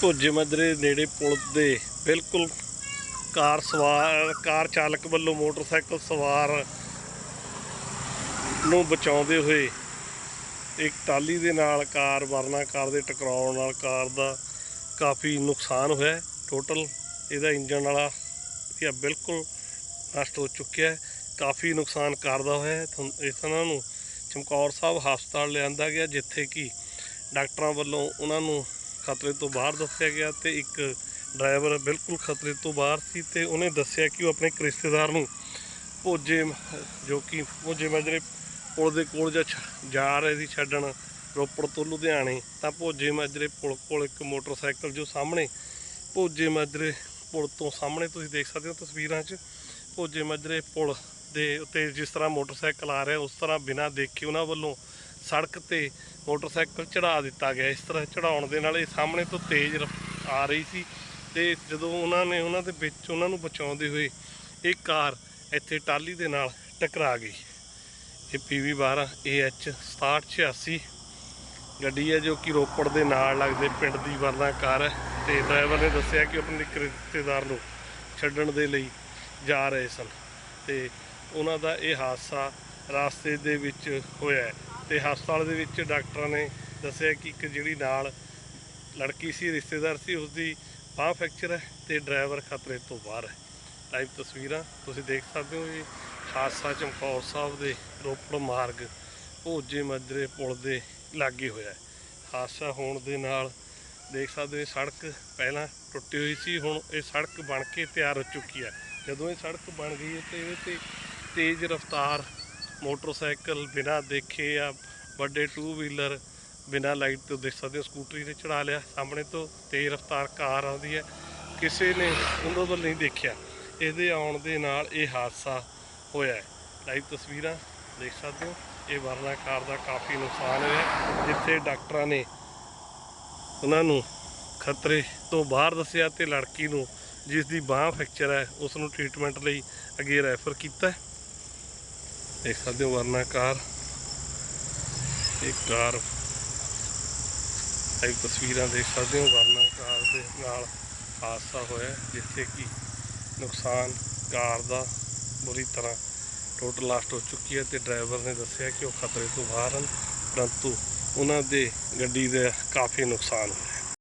ਭੋਜੇ ਮਜਰੇ ਨੇੜੇ ਪੁਲ ਦੇ ਬਿਲਕੁਲ ਕਾਰ ਸਵਾਰ, ਕਾਰ ਚਾਲਕ ਵੱਲੋਂ ਮੋਟਰਸਾਈਕਲ ਸਵਾਰ ਨੂੰ ਬਚਾਉਂਦੇ ਹੋਏ ਇੱਕ ਟਾਲੀ ਦੇ ਨਾਲ ਕਾਰ ਵਰਨਾ ਕਾਰ ਦੇ ਟਕਰਾਉਣ ਨਾਲ ਕਾਰ ਦਾ ਕਾਫੀ ਨੁਕਸਾਨ ਹੋਇਆ ਟੋਟਲ ਇਹਦਾ ਇੰਜਨ ਵਾਲਾ ਇਹ ਬਿਲਕੁਲ ਨਸ਼ਟ ਹੋ ਚੁੱਕਿਆ ਹੈ। ਕਾਫੀ ਨੁਕਸਾਨ ਕਾਰ ਦਾ ਹੋਇਆ ਹੈ। ਇਸ ਇਹਨਾਂ ਨੂੰ ਚਮਕੌਰ ਸਾਹਿਬ ਹਸਪਤਾਲ ਲਿਆਂਦਾ ਗਿਆ, ਜਿੱਥੇ ਕਿ ਡਾਕਟਰਾਂ ਵੱਲੋਂ ਉਹਨਾਂ ਨੂੰ ਖਤਰੇ ਤੋਂ ਬਾਹਰ ਦੱਸਿਆ ਗਿਆ ਤੇ ਇੱਕ ਡਰਾਈਵਰ ਬਿਲਕੁਲ ਖਤਰੇ ਤੋਂ ਬਾਹਰ ਸੀ ਤੇ ਉਹਨੇ ਦੱਸਿਆ ਕਿ ਉਹ ਆਪਣੇ ਇੱਕ ਰਿਸ਼ਤੇਦਾਰ ਨੂੰ ਭੋਜੇ ਜੋ ਕਿ ਭੋਜੇ ਮਾਜਰੇ ਪੁਲ ਦੇ ਕੋਲ ਜਾ ਛ- ਜਾ ਰਹੇ ਸੀ ਛੱਡਣ ਰੋਪੜ ਤੋਂ ਲੁਧਿਆਣੇ, ਤਾਂ ਭੋਜੇ ਮਾਜਰੇ ਪੁਲ ਕੋਲ ਇੱਕ ਮੋਟਰਸਾਈਕਲ ਜੋ ਸਾਹਮਣੇ, ਭੋਜੇ ਮਾਜਰੇ ਪੁਲ ਤੋਂ ਸਾਹਮਣੇ ਤੁਸੀਂ ਦੇਖ ਸਕਦੇ ਹੋ ਤਸਵੀਰਾਂ 'ਚ, ਭੋਜੇ ਮਾਜਰੇ ਪੁਲ ਦੇ ਉੱਤੇ ਜਿਸ ਤਰ੍ਹਾਂ ਮੋਟਰਸਾਈਕਲ ਆ ਰਿਹਾ ਉਸ ਤਰ੍ਹਾਂ ਬਿਨਾਂ ਦੇਖੇ ਉਹਨਾਂ ਵੱਲੋਂ ਸੜਕ ਤੇ ਮੋਟਰਸਾਈਕਲ ਚੜਾ ਦਿੱਤਾ ਗਿਆ। ਇਸ ਤਰ੍ਹਾਂ ਚੜਾਉਣ ਦੇ ਨਾਲ ਇਹ ਸਾਹਮਣੇ ਤੋਂ ਤੇਜ਼ ਆ ਰਹੀ ਸੀ ਤੇ ਜਦੋਂ ਉਹਨਾਂ ਨੇ ਉਹਨਾਂ ਦੇ ਵਿੱਚ ਉਹਨਾਂ ਨੂੰ ਬਚਾਉਂਦੇ ਹੋਏ ਇਹ ਕਾਰ ਇੱਥੇ ਟਾਲੀ ਦੇ ਨਾਲ ਟਕਰਾ ਗਈ। ਇਹ PV 12 AH 6786 ਗੱਡੀ ਹੈ ਜੋ ਕਿ ਰੋਪੜ ਦੇ ਨਾਲ ਲੱਗਦੇ ਪਿੰਡ ਦੀ ਵਰਨਾ ਕਾਰ ਹੈ ਤੇ ਡਰਾਈਵਰ ਨੇ ਦੱਸਿਆ ਕਿ ਆਪਣੇ ਇੱਕ ਰਿਸ਼ਤੇਦਾਰ ਨੂੰ ਛੱਡਣ ਦੇ ਲਈ ਜਾ ਰਹੇ ਸਨ ਤੇ ਉਹਨਾਂ ਦਾ ਇਹ ਹਾਦਸਾ ਰਾਸਤੇ ਦੇ ਵਿੱਚ ਹੋਇਆ ਹੈ। ਤੇ ਹਸਪਤਾਲ ਦੇ ਵਿੱਚ ਡਾਕਟਰਾਂ ਨੇ ਦੱਸਿਆ ਕਿ ਇੱਕ ਜਿਹੜੀ ਨਾਲ ਲੜਕੀ ਸੀ, ਰਿਸ਼ਤੇਦਾਰ ਸੀ ਉਸ ਦੀ ਬਾਹ ਫ੍ਰੈਕਚਰ ਹੈ ਤੇ ਡਰਾਈਵਰ ਖਤਰੇ ਤੋਂ ਬਾਹਰ ਹੈ। ਲਾਈਵ ਤਸਵੀਰਾਂ ਤੁਸੀਂ ਦੇਖ ਸਕਦੇ ਹੋ ਇਹ ਹਾਦਸਾ ਚਮਕੌਰ ਸਾਹਿਬ ਦੇ ਰੋਪੜ ਮਾਰਗ ਭੋਜੇ ਮਜਰੇ ਪੁਲ ਦੇ ਲਾਗੇ ਹੋਇਆ ਹੈ। ਹਾਦਸਾ ਹੋਣ ਦੇ ਨਾਲ ਦੇਖ ਸਕਦੇ ਹੋ ਸੜਕ ਪਹਿਲਾਂ ਟੁੱਟੀ ਹੋਈ ਸੀ, ਹੁਣ ਇਹ ਸੜਕ ਬਣ ਕੇ ਤਿਆਰ ਹੋ ਚੁੱਕੀ ਹੈ। ਜਦੋਂ ਇਹ ਸੜਕ ਬਣ ਗਈ ਹੈ ਤੇ ਇਹਦੇ ਤੇ ਤੇਜ਼ ਰਫ਼ਤਾਰ ਮੋਟਰਸਾਈਕਲ ਬਿਨਾਂ ਦੇਖੇ ਆ ਵੱਡੇ ਟੂ ਵੀਲਰ ਬਿਨਾਂ ਲਾਈਟ ਤੋਂ ਦੇਖ ਸਕਦੇ ਹੋ, ਸਕੂਟਰੀ ਤੇ ਚੜਾ ਲਿਆ, ਸਾਹਮਣੇ ਤੋਂ ਤੇਜ਼ ਰਫ਼ਤਾਰ ਕਾਰ ਆਉਂਦੀ ਹੈ। ਕਿਸੇ ਨੇ ਉਹਨਾਂ ਵੱਲ ਨਹੀਂ ਦੇਖਿਆ। ਇਹਦੇ ਆਉਣ ਦੇ ਨਾਲ ਇਹ ਹਾਦਸਾ ਹੋਇਆ ਲਾਈਵ ਤਸਵੀਰਾਂ ਦੇਖ ਸਕਦੇ ਹੋ। ਇਹ ਵਰਨਾ ਕਾਰ ਦਾ ਕਾਫੀ ਨੁਕਸਾਨ ਹੋਇਆ ਜਿੱਥੇ ਡਾਕਟਰਾਂ ਨੇ ਉਹਨਾਂ ਨੂੰ ਖਤਰੇ ਤੋਂ ਬਾਹਰ ਦੱਸਿਆ ਤੇ ਲੜਕੀ ਨੂੰ ਜਿਸ ਦੀ ਬਾਹ ਫ੍ਰੈਕਚਰ ਹੈ ਉਸ ਨੂੰ ਟ੍ਰੀਟਮੈਂਟ ਲਈ ਅੱਗੇ ਰੈਫਰ ਕੀਤਾ ਹੈ। ਦੇਖ ਸਕਦੇ ਹੋ ਵਰਨਾ ਕਾਰ ਕਾਰ ਇਹ ਤਸਵੀਰਾਂ ਦੇਖ ਸਕਦੇ ਹੋ, ਵਰਨਾ ਕਾਰ ਦੇ ਨਾਲ ਹਾਦਸਾ ਹੋਇਆ, ਜਿੱਥੇ ਕਿ ਨੁਕਸਾਨ ਕਾਰ ਦਾ ਬੁਰੀ ਤਰ੍ਹਾਂ ਟੋਟਲ ਲਾਸਟ ਹੋ ਚੁੱਕੀ ਹੈ ਤੇ ਡਰਾਈਵਰ ਨੇ ਦੱਸਿਆ ਕਿ ਉਹ ਖਤਰੇ ਤੋਂ ਬਾਹਰ ਹਨ, ਪਰੰਤੂ ਉਹਨਾਂ ਦੇ ਗੱਡੀ ਦਾ ਕਾਫੀ ਨੁਕਸਾਨ ਹੋਇਆ